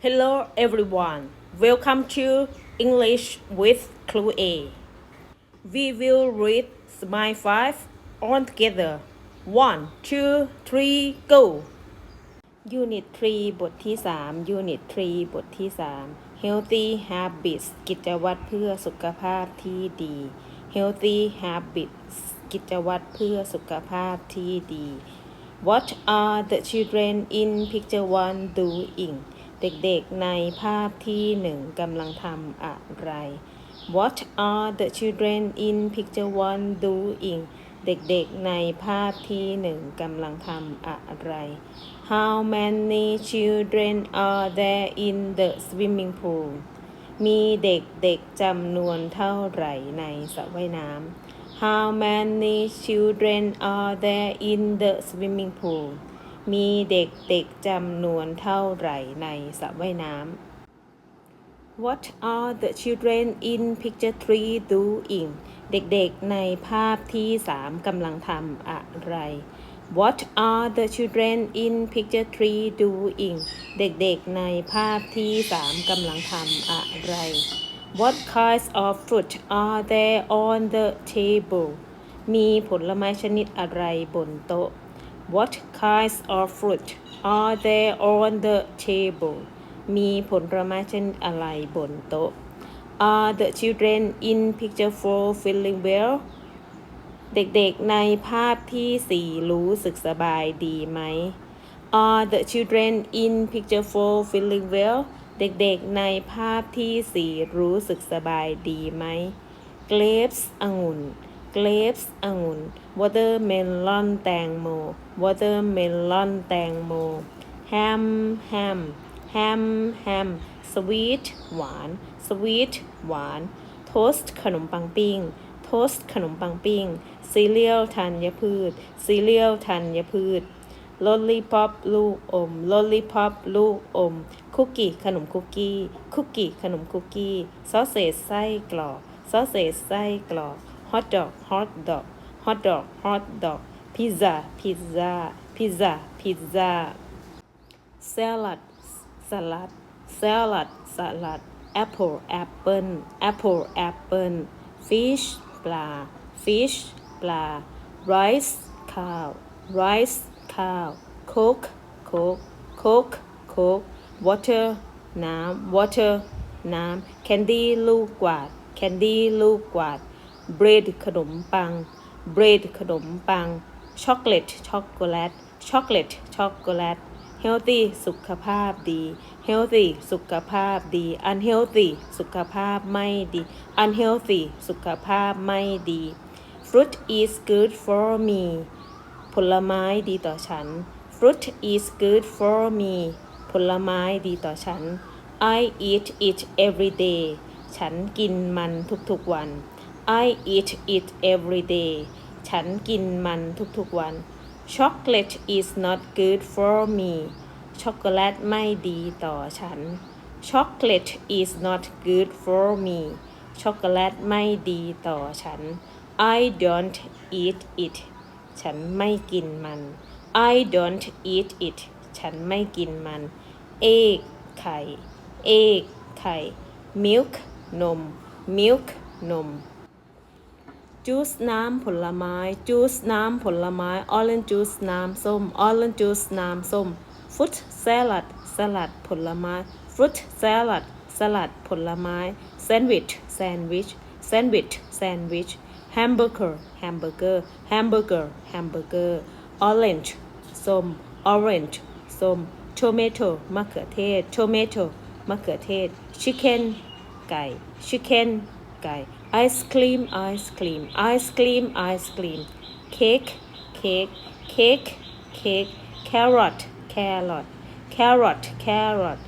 Hello everyone, welcome to English with Clue A. We will read Smile 5 all together. One, two, three, 3, go! Unit 3บทที่3 Unit 3บทที่3 Healthy Habits กิจวัตรเพื่อสุขภาพที่ดี Healthy Habits กิจวัตรเพื่อสุขภาพที่ดี What are the children in picture 1 doing? เด็กๆ ในภาพที่หนึ่งกำลังทำอะไร What are the children in picture one doing เด็กๆ ในภาพที่หนึ่งกำลังทำอะไร How many children are there in the swimming pool มีเด็กๆ จำนวนเท่าไหร่ในสระว่ายน้ำ How many children are there in the swimming pool มีเด็กๆจำนวนเท่าไหร่ในสระว่ายน้ำ What are the children in picture 3 doing เด็กๆในภาพที่3กำลังทำอะไร What are the children in picture 3 doing เด็กๆในภาพที่3กำลังทำอะไร What kinds of fruit are there on the table มีผลไม้ชนิดอะไรบนโต๊ะ What kinds of fruit are there on the table มีผลไม้ชนอะไรบนโต๊ะ Are the children in picture four feeling well เด็กๆในภาพที่สี่รู้สึกสบายดีไหม Are the children in picture four feeling well เด็กๆในภาพที่สี่รู้สึกสบายดีไหม Grapes องุ่น Grapes องุ่น Watermelon แตงโม watermelon แตงโม ham ham ham ham sweet หวาน sweet หวาน toast ขนมปังปิ้ง toast ขนมปังปิ้ง cereal ธัญพืช cereal ธัญพืช lollipop ลูกอม lollipop ลูกอมคุกกี้ขนมคุกกี้คุกกี้ขนมคุกกี้ซอสเศษไส้กรอกซอสเศษไส้กรอกฮอทดอกฮอทดอกฮอทดอกฮอทดอก pizza pizza pizza pizza salad salad salad salad apple apple apple apple fish ปลา fish ปลา rice ข้าว rice ข้าว coke coke coke coke water น้ำ water น้ำ candy ลูกกวาด candy ลูกกวาด bread ขนมปัง bread ขนมปังช็อกโกแลตช็อกโกแลตช็อกโกแลตช็อกโกแลตเฮลตี้สุขภาพดีเฮลตี้สุขภาพดี อันเฮลตี้สุขภาพไม่ดีอันเฮลตี้สุขภาพไม่ดี fruit is good for me ผลไม้ดีต่อฉัน fruit is good for me ผลไม้ดีต่อฉัน I eat it every day ฉันกินมันทุกๆวัน I eat it every day ฉันกินมันทุกๆวัน Chocolate is not good for me ช็อกโกแลตไม่ดีต่อฉัน Chocolate is not good for me ช็อกโกแลตไม่ดีต่อฉัน I don't eat it ฉันไม่กินมัน I don't eat it ฉันไม่กินมัน เอกไข่ เอกไข่ milk นม milk นมจูสน้ำผลไม้จูสน้ำผลไม้ออเรนจูสน้ำส้มออเรนจูสน้ำส้มฟรุตสลัดสลัดผลไม้ฟรุตสลัดสลัดผลไม้แซนด์วิชแซนด์วิชแซนด์วิชแซนด์วิชแฮมเบอร์เกอร์แฮมเบอร์เกอร์แฮมเบอร์เกอร์แฮมเบอร์เกอร์ออเรนจ์ส้มออเรนจ์ส้มโทเมโตมะเขือเทศโทเมโตมะเขือเทศชิคเก้นไก่ชิคเก้นไก่ไอศครีมไอศครีมไอศครีมไอศครีมเค้กเค้กเค้กเค้กแครอทแครอทแครอทแครอท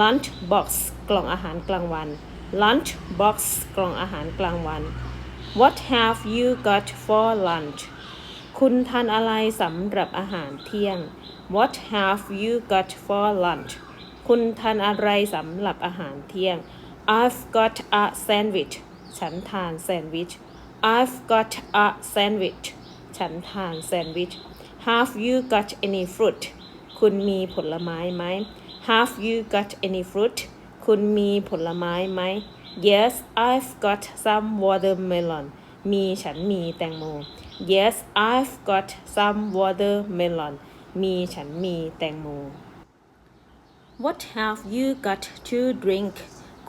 ลันช์บ็อกซ์กล่องอาหารกลางวันลันช์บ็อกซ์กล่องอาหารกลางวัน what have you got for lunch คุณทานอะไรสำหรับอาหารเที่ยง what have you got for lunch คุณทานอะไรสำหรับอาหารเที่ยง I've got a sandwich ฉันทานแซนด์วิช I've got a sandwich ฉันทานแซนด์วิช Have you got any fruit คุณมีผลไม้ไหม Have you got any fruit คุณมีผลไม้ไหม Yes I've got some watermelon มีฉันมีแตงโม Yes I've got some watermelon มีฉันมีแตงโม What have you got to drink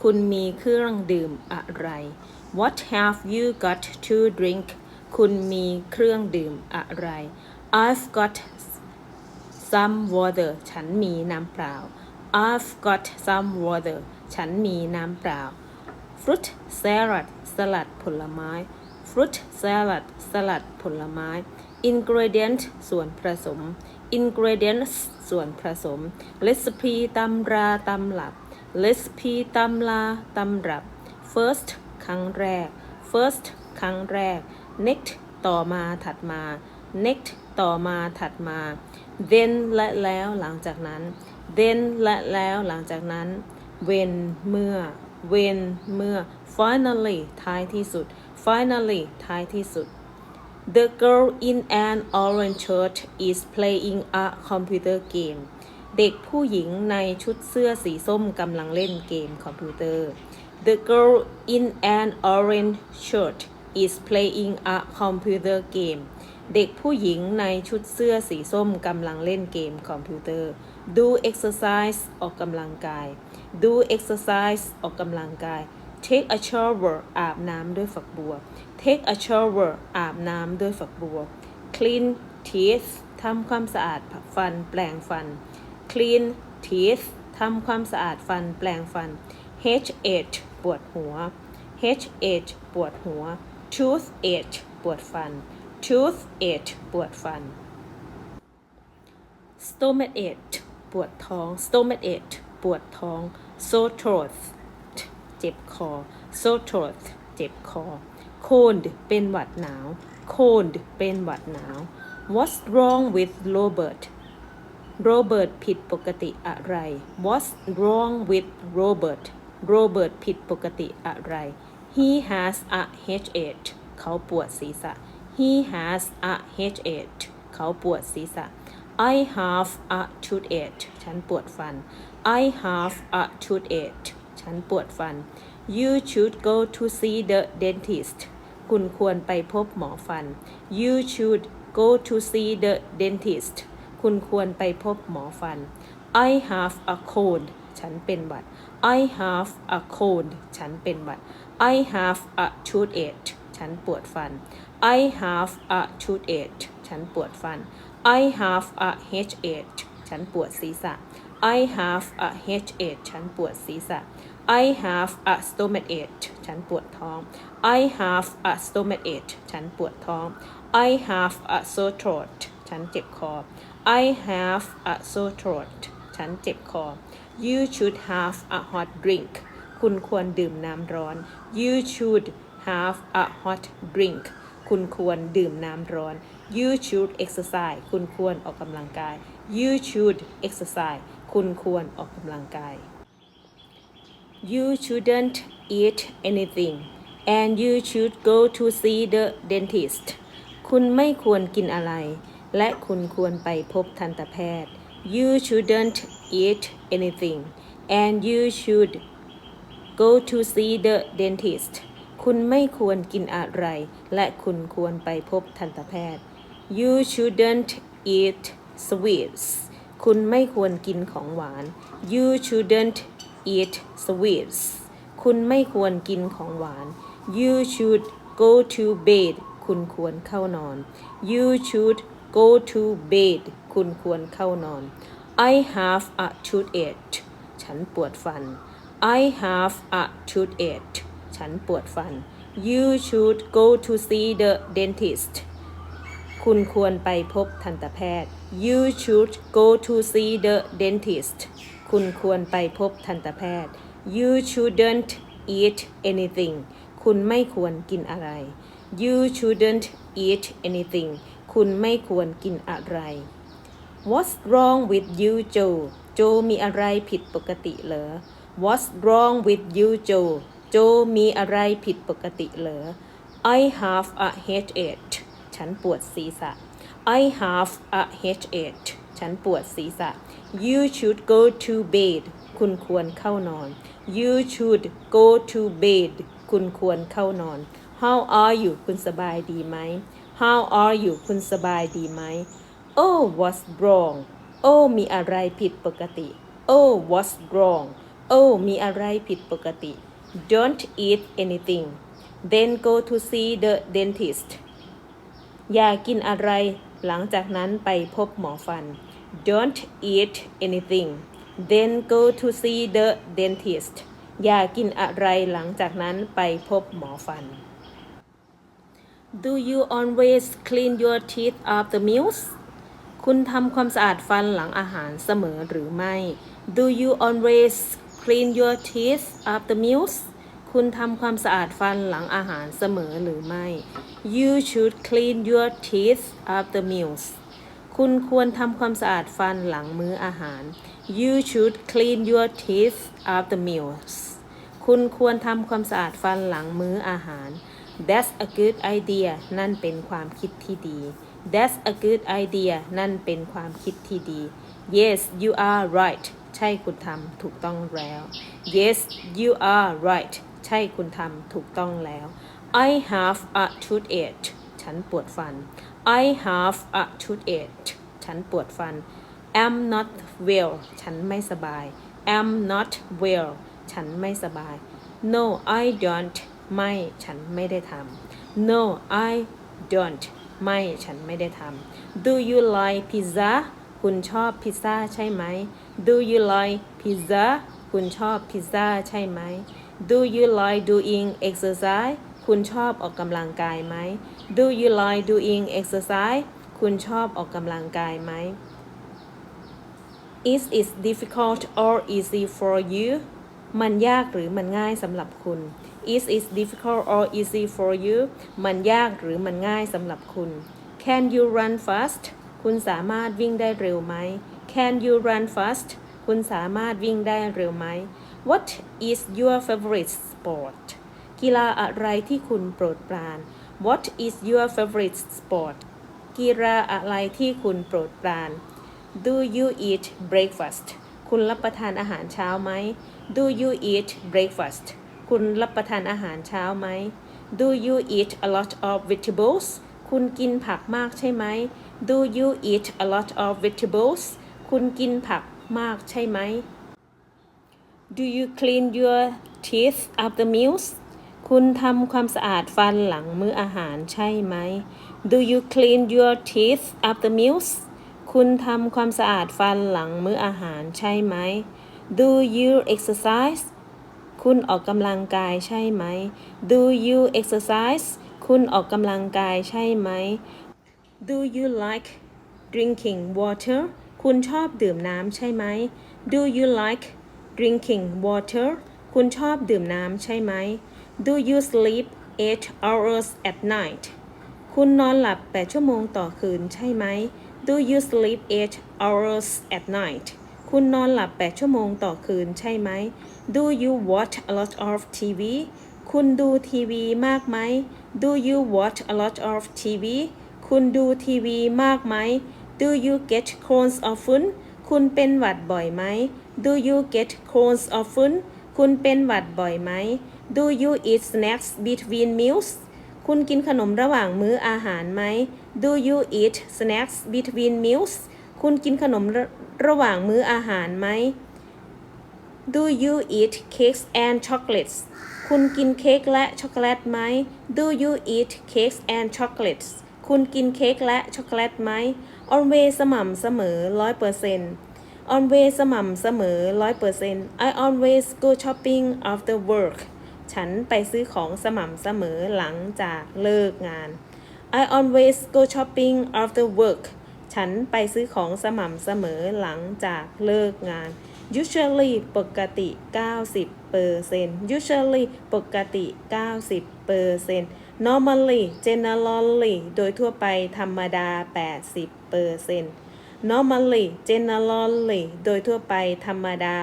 คุณมีเครื่องดื่มอะไร What have you got to drink คุณมีเครื่องดื่มอะไร I've got some water ฉันมีน้ำเปล่า I've got some water ฉันมีน้ำเปล่า Fruit salad สลัดผลไม้ Fruit salad สลัดผลไม้ ingredient ส่วนผสม ingredients ส่วนผสม recipe ตำราตำรับ recipe ตำราตำรับ first ครั้งแรก first ครั้งแรก next ต่อมาถัดมา next ต่อมาถัดมา then และแล้วหลังจากนั้น then และแล้วหลังจากนั้น when เมื่อ when เมื่อ finally ท้ายที่สุด finally ท้ายที่สุด The girl in an orange shirt is playing a computer game เด็กผู้หญิงในชุดเสื้อสีส้มกำลังเล่นเกมคอมพิวเตอร์ The girl in an orange shirt is playing a computer game เด็กผู้หญิงในชุดเสื้อสีส้มกำลังเล่นเกมคอมพิวเตอร์ do exercise ออกกำลังกาย do exercise ออกกำลังกาย take a shower อาบน้ำด้วยฝักบัว take a shower อาบน้ำด้วยฝักบัว clean teeth ทำความสะอาดฟันแปลงฟัน clean teeth ทำความสะอาดฟันแปลงฟัน h h ปวดหัว h h ปวดหัว tooth h ปวดฟัน tooth h ปวดฟัน stomach ache ปวดท้อง stomach ache ปวดท้อง sore throat เจ็บคอ sore throat เจ็บคอ cold เป็นหวัดหนาว cold เป็นหวัดหนาว what's wrong with Robert โรเบิร์ตผิดปกติอะไร what's wrong with Robert โรเบิร์ตผิดปกติอะไร he has a headache เขาปวดศีรษะ he has a headache เขาปวดศีรษะ I have a toothache ฉันปวดฟัน I have a toothache ฉันปวดฟัน You should go to see the dentist คุณควรไปพบหมอฟัน You should go to see the dentist คุณควรไปพบหมอฟัน I have a cold ฉันเป็นหวัด I have a cold ฉันเป็นหวัด I have a toothache ฉันปวดฟัน I have a toothache ฉันปวดฟัน I have a headache ฉันปวดศีรษะ I have a headache ฉันปวดศีรษะ I have a stomachache ฉันปวดท้อง I have a stomachache ฉันปวดท้อง I have a sore throat ฉันเจ็บคอ I have a sore throat ฉันเจ็บคอ you should have a hot drink คุณควรดื่มน้ำร้อน you should have a hot drink คุณควรดื่มน้ำร้อน you should exercise คุณควรออกกำลังกาย you should exercise คุณควรออกกำลังกาย you shouldn't eat anything and you should go to see the dentist คุณไม่ควรกินอะไร และคุณควรไปพบทันตแพทย์ you shouldn't eat anything and you should go to see the dentist คุณไม่ควรกินอะไรและคุณควรไปพบทันตแพทย์ you shouldn't eat sweets คุณไม่ควรกินของหวาน you shouldn't eat sweets คุณไม่ควรกินของหวาน you should go to bed คุณควรเข้านอน you should go to bed คุณควรเข้านอน I have a toothache ฉันปวดฟัน I have a toothache ฉันปวดฟัน You should go to see the dentist คุณควรไปพบทันตแพทย์ You should go to see the dentist คุณควรไปพบทันตแพทย์ You shouldn't eat anything คุณไม่ควรกินอะไร You shouldn't eat anything คุณไม่ควรกินอะไร What's wrong with you Joe Joe มีอะไรผิดปกติเหรอ What's wrong with you Joe Joe มีอะไรผิดปกติเหรอ I have a headache ฉันปวดศีรษะ I have a headache ฉันปวดศีรษะ You should go to bed คุณควรเข้านอน You should go to bed คุณควรเข้านอน How are you คุณสบายดีไหม How are you คุณสบายดีไหม oh what's wrong oh มีอะไรผิดปกติ oh what's wrong oh มีอะไรผิดปกติ don't eat anything then go to see the dentist อย่ากินอะไร หลังจากนั้นไปพบหมอฟัน don't eat anything then go to see the dentist อย่ากินอะไร หลังจากนั้นไปพบหมอฟัน Do you always clean your teeth after meals? คุณทำความสะอาดฟันหลังอาหารเสมอหรือไม่ Do you always clean your teeth after meals คุณทำความสะอาดฟันหลังอาหารเสมอหรือไม่ You should clean your teeth after meals คุณควรทำความสะอาดฟันหลังมื้ออาหาร You should clean your teeth after meals คุณควรทำความสะอาดฟันหลังมื้ออาหาร That's a good idea นั่นเป็นความคิดที่ดี That's a good idea นั่นเป็นความคิดที่ดี Yes you are right ใช่คุณทำถูกต้องแล้ว Yes you are right ใช่คุณทำถูกต้องแล้ว I have a toothache ฉันปวดฟัน I have a toothache ฉันปวดฟัน i m not well ฉันไม่สบาย i m not well ฉันไม่สบาย no I don't ไม่ ฉันไม่ได้ทำ no I don't ไม่ฉันไม่ได้ทำ Do you like pizza คุณชอบพิซซ่าใช่ไหม Do you like pizza คุณชอบพิซซ่าใช่ไหม Do you like doing exercise คุณชอบออกกำลังกายไหม Do you like doing exercise คุณชอบออกกำลังกายไหม Is it difficult or easy for you มันยากหรือมันง่ายสำหรับคุณ is it difficult or easy for you มันยากหรือมันง่ายสำหรับคุณ can you run fast คุณสามารถวิ่งได้เร็วไหม can you run fast คุณสามารถวิ่งได้เร็วไหม what is your favorite sport กีฬาอะไรที่คุณโปรดปราน what is your favorite sport กีฬาอะไรที่คุณโปรดปราน do you eat breakfast คุณรับประทานอาหารเช้าไหม do you eat breakfast คุณรับประทานอาหารเช้าไหม Do you eat a lot of vegetables คุณกินผักมากใช่ไหม Do you eat a lot of vegetables คุณกินผักมากใช่ไหม Do you clean your teeth after meals คุณทำความสะอาดฟันหลัง มื้ออาหารใช่ไหม Do you clean your teeth after meals คุณทำความสะอาดฟันหลัง มื้ออาหารใช่ไหม Do you exercise คุณออกกำลังกายใช่ไหม Do you exercise คุณออกกำลังกายใช่ไหม Do you like drinking water คุณชอบดื่มน้ำใช่ไหม Do you like drinking water คุณชอบดื่มน้ำใช่ไหม Do you sleep e i g hours t h at night คุณนอนหลับ 8 ชั่วโมงต่อคืนใช่ไหม Do you sleep e i g hours at night คุณนอนหลับ 8 ชั่วโมงต่อคืนใช่ไหม Do you watch a lot of TV คุณดูทีวีมากไหม Do you watch a lot of TV คุณดูทีวีมากไหม Do you get colds often คุณเป็นหวัดบ่อยไหม Do you get colds often คุณเป็นหวัดบ่อยไหม Do you eat snacks between meals คุณกินขนมระหว่างมื้ออาหารไหม Do you eat snacks between meals คุณกินขนมระหว่างมื้ออาหารไหม Do you eat cakes and chocolates คุณกินเค้กและช็อกโกแลตไหม Do you eat cakes and chocolates คุณกินเค้กและช็อกโกแลตไหม Always สม่ำเสมอร้อยเปอร์เซ็นต์ Always สม่ำเสมอร้อยเปอร์เซ็นต์ I always go shopping after work ฉันไปซื้อของสม่ำเสมอหลังจากเลิกงาน I always go shopping after work ฉันไปซื้อของสม่ำเสมอหลังจากเลิกงาน usually ปกติ 90% usually ปกติ 90% normally generally โดยทั่วไปธรรมดา 80% normally generally โดยทั่วไปธรรมดา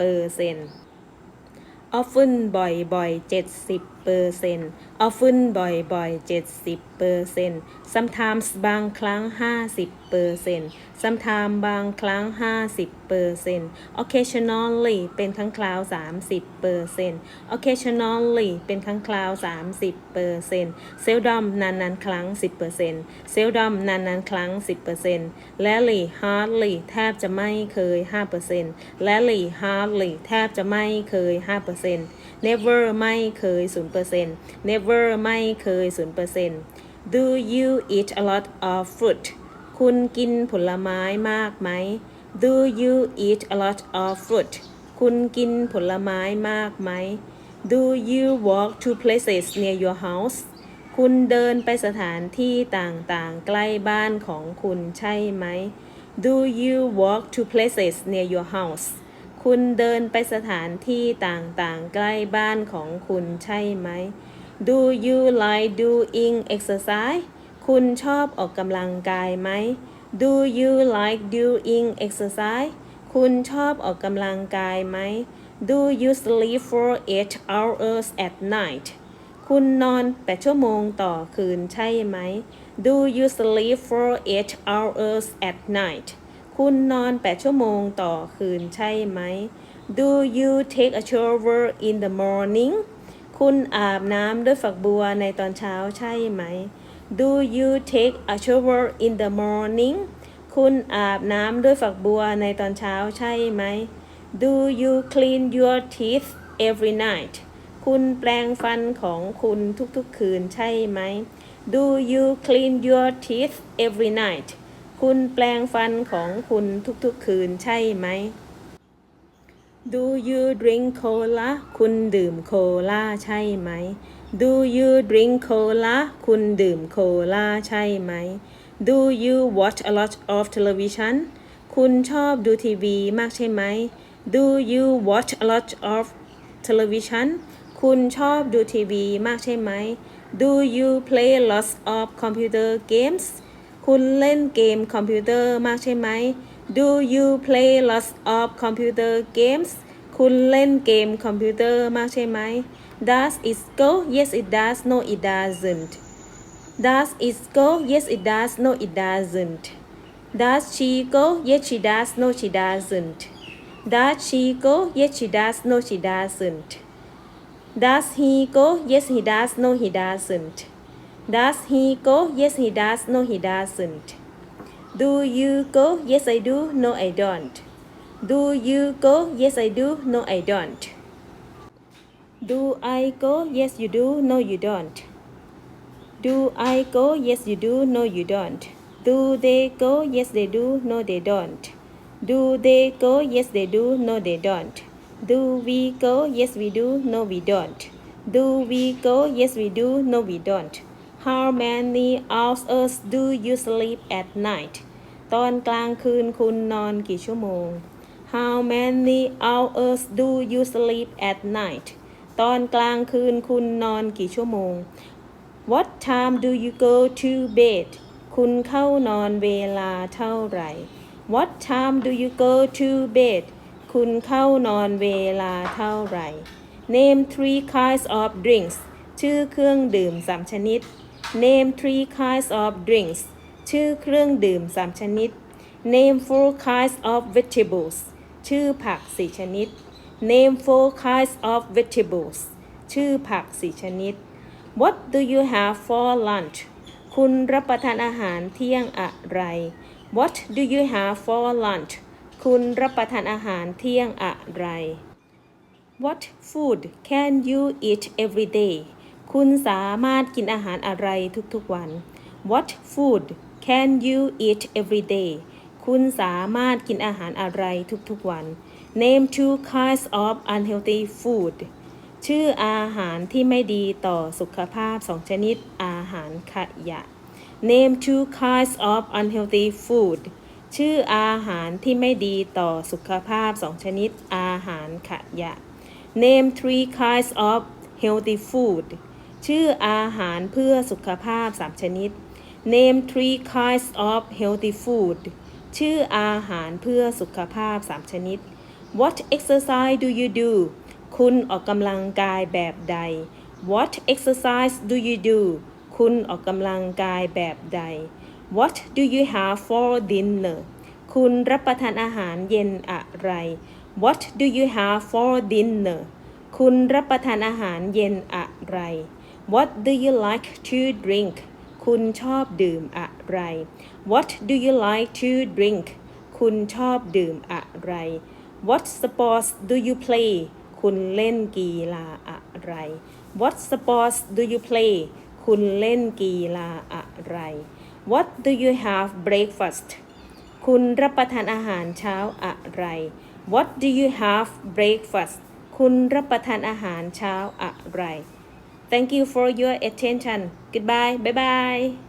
80% often บ่อยๆ 70%ปอร์เซ็นต์อ often บ่อยๆเจ็ดสิบเปอร์เซ็นต์ซัมทามส์บางครั้งห้าสิบเปอร์เซ็นต์ซัมทาม m e บางครั้งห้าสิบเปอร์เซ็นต์อ c c a s i นอลลี่เป็นครั้งคราวสามสิบเปอร์เซ็นต์อ c c a s i นอลลี่เป็นครั้งคราวสามสิบเปอร์เซ็นต์เซลดอมนานๆ ครั้งสิบเปอร์เซ็นต์เซลดอมนานๆครั้งสิบเปอร์เซ็นต์แ r ลี่ฮาร์ดลี่แทบจะไม่เคยห้าเปอร์เซ็นต์แ r ลี่ฮาร์ดลี่แทบจะไม่เคยห้าเปอร์เซ็นต์ never ไม่เคย0% never ไม่เคย0% do you eat a lot of fruit คุณกินผลไม้มากไหม do you eat a lot of fruit คุณกินผลไม้มากไหม do you walk to places near your house คุณเดินไปสถานที่ต่างๆใกล้บ้านของคุณใช่ไหม Do you walk to places near your house คุณเดินไปสถานที่ต่างๆ ใกล้บ้านของคุณใช่ไหม Do you like doing exercise คุณชอบออกกำลังกายไหม Do you like doing exercise คุณชอบออกกำลังกายไหม Do you sleep for eight hours at night คุณนอน 8 ชั่วโมงต่อคืนใช่ไหม Do you sleep for eight hours at night คุณนอน 8 ชั่วโมงต่อคืนใช่ไหม Do you take a shower in the morning คุณอาบน้ำด้วยฝักบัวในตอนเช้าใช่ไหม Do you take a shower in the morning คุณอาบน้ำด้วยฝักบัวในตอนเช้าใช่ไหม Do you clean your teeth every night คุณแปลงฟันของคุณทุกๆคืนใช่ไหม Do you clean your teeth every night คุณแปลงฟันของคุณทุกๆคืนใช่ไหม Do you drink cola คุณดื่มโคลาใช่ไหม Do you drink cola คุณดื่มโคลาใช่ไหม Do you watch a lot of television คุณชอบดูทีวีมากใช่ไหม Do you watch a lot of television คุณชอบดูทีวีมากใช่ไหม Do you play lots of computer games คุณเล่นเกมคอมพิวเตอร์มากใช่ไหม Do you play lots of computer games คุณเล่นเกมคอมพิวเตอร์มากใช่ไหม Does it go Yes it does No it doesn't Does it go Yes it does No it doesn't Does she go Yes she does No she doesn't Does she go Yes she does No she doesn't Does he go Yes he does No he doesn't does he go? Yes, he does. No, he doesn't. Do you go? Yes, I do. No, I don't. Do you go? Yes, I do. No, I don't. Do I go? Yes, you do. No, you don't. Do I go? Yes, you do. No, you don't. Do they go? Yes, they do. No, they don't. Do they go? Yes, they do. No, they don't. Do we go? Yes, we do. No, we don't. Do we go? Yes, we do. No, we don't. How many hours do you sleep at night ตอนกลางคืนคุณนอนกี่ชั่วโมง How many hours do you sleep at night ตอนกลางคืนคุณนอนกี่ชั่วโมง What time do you go to bed คุณเข้านอนเวลาเท่าไหร่ What time do you go to bed คุณเข้านอนเวลาเท่าไหร่ Name three kinds of drinks ชื่อเครื่องดื่มสามชนิด Name three kinds of drinks ชื่อเครื่องดื่ม3ชนิด Name four kinds of vegetables ชื่อผัก4ชนิด Name four kinds of vegetables ชื่อผัก4ชนิด What do you have for lunch คุณรับประทานอาหารเที่ยงอะไร What do you have for lunch คุณรับประทานอาหารเที่ยงอะไร What food can you eat every day คุณสามารถกินอาหารอะไรทุกๆวัน What food can you eat every day คุณสามารถกินอาหารอะไรทุกๆวัน Name two kinds of unhealthy food ชื่ออาหารที่ไม่ดีต่อสุขภาพสองชนิดอาหารขยะ Name two kinds of unhealthy food ชื่ออาหารที่ไม่ดีต่อสุขภาพสองชนิดอาหารขยะ Name three kinds of healthy food ชื่ออาหารเพื่อสุขภาพ3ชนิด Name three kinds of healthy food ชื่ออาหารเพื่อสุขภาพ3ชนิด What exercise do you do คุณออกกำลังกายแบบใด What exercise do you do คุณออกกำลังกายแบบใด What do you have for dinner คุณรับประทานอาหารเย็นอะไร What do you have for dinner คุณรับประทานอาหารเย็นอะไร What do you like to drink คุณชอบดื่มอะไร What do you like to drink คุณชอบดื่มอะไร What sports do you play คุณเล่นกีฬาอะไร What sports do you play คุณเล่นกีฬาอะไร What do you have breakfast คุณรับประทานอาหารเช้าอะไร What do you have breakfast คุณรับประทานอาหารเช้าอะไร Thank you for your attention. Goodbye. Bye bye.